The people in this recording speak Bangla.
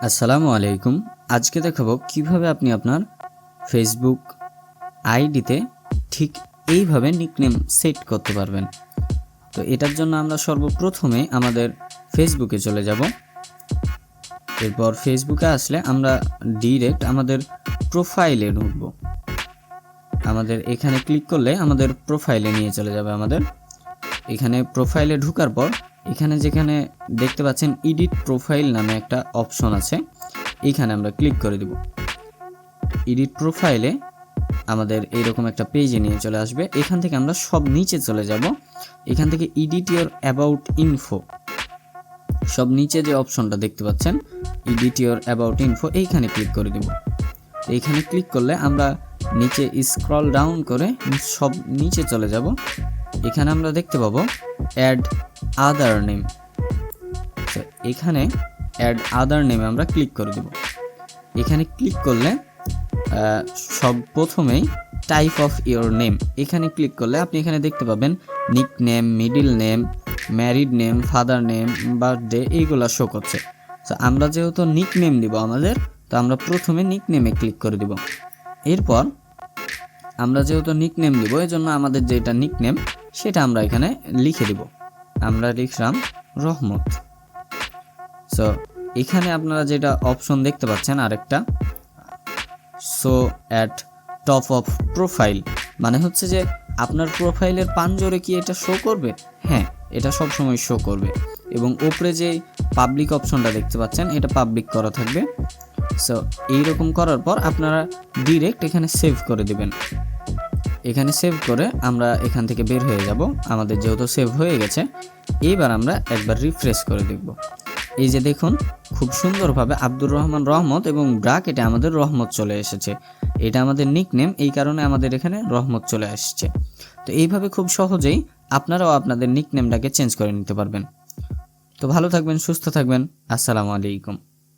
আসসালামু আলাইকুম। আজকে দেখাবো কীভাবে আপনি আপনার ফেসবুক আইডিতে ঠিক এইভাবে নিকনেম সেট করতে পারবেন। তো এটার জন্য আমরা সর্বপ্রথমে আমাদের ফেসবুকে চলে যাব। এরপর ফেসবুকে আসলে আমরা ডিরেক্ট আমাদের প্রোফাইলে ঢুকব। আমাদের এখানে ক্লিক করলে আমাদের প্রোফাইলে নিয়ে চলে যাবে আমাদের। এখানে প্রোফাইলে ঢোকার পর এখানে যেখানে দেখতে পাচ্ছেন এডিট প্রোফাইল নামে একটা অপশন আছে, এখানে আমরা ক্লিক করে দিব। এডিট প্রোফাইলে আমাদের এইরকম একটা পেজে নিয়ে চলে আসবে। এখান থেকে আমরা সব নিচে চলে যাব। এখান থেকে এডিট ইয়োর অ্যাবাউট ইনফো সব নিচে যে অপশনটা দেখতে পাচ্ছেন এডিট ইয়োর অ্যাবাউট ইনফো এইখানে ক্লিক করে দিব। এইখানে ক্লিক করলে আমরা নিচে স্ক্রল ডাউন করে সব নিচে চলে যাব। এখানে আমরা দেখতে পাবো অ্যাড আদার নেম তো এখানে অ্যাড আদার নেমে আমরা ক্লিক করে দেব। এখানে ক্লিক করলে সব প্রথমেই টাইপ অফ ইওর নেম এখানে ক্লিক করলে আপনি এখানে দেখতে পাবেন nick name middle name married name father name birthday এইগুলো শো করছে। তো আমরা যেহেতু নিক নেম দিব আমাদের, তো আমরা প্রথমে নিক নেমে ক্লিক করে দিব। এরপর আমরা যেহেতু নিক নেম দিব এই জন্য আমাদের যেটা নিক নেম সেটা আমরা এখানে লিখে দিব। আমরা লিখলাম রহমত। সো এখানে আপনারা যেটা অপশন দেখতে পাচ্ছেন আরেকটা so at top of profile মানে হচ্ছে যে আপনার প্রোফাইলের পাঞ্জরে কি এটা শো করবে? হ্যাঁ এটা সব সময় শো করবে। এবং উপরে যে পাবলিক অপশনটা দেখতে পাচ্ছেন, এটা পাবলিক করা থাকবে। সো এইরকম করার পর আপনারা ডিরেক্ট এখানে সেভ করে দিবেন। এখানে সেভ করে আমরা এখান থেকে বের হয়ে যাব। আমাদের যেহেতু সেভ হয়ে গেছে, এইবার আমরা একবার রিফ্রেশ করে দেখব। এই যে দেখুন, খুব সুন্দরভাবে আব্দুর রহমান রহমত এবং ব্রাকেটে আমাদের রহমত চলে এসেছে। এটা আমাদের নিকনেম এই কারণে আমাদের এখানে রহমত চলে আসছে। তো এইভাবে খুব সহজেই আপনারাও আপনাদের নিকনেমটাকে চেঞ্জ করে নিতে পারবেন। তো ভালো থাকবেন, সুস্থ থাকবেন, আসসালামু আলাইকুম।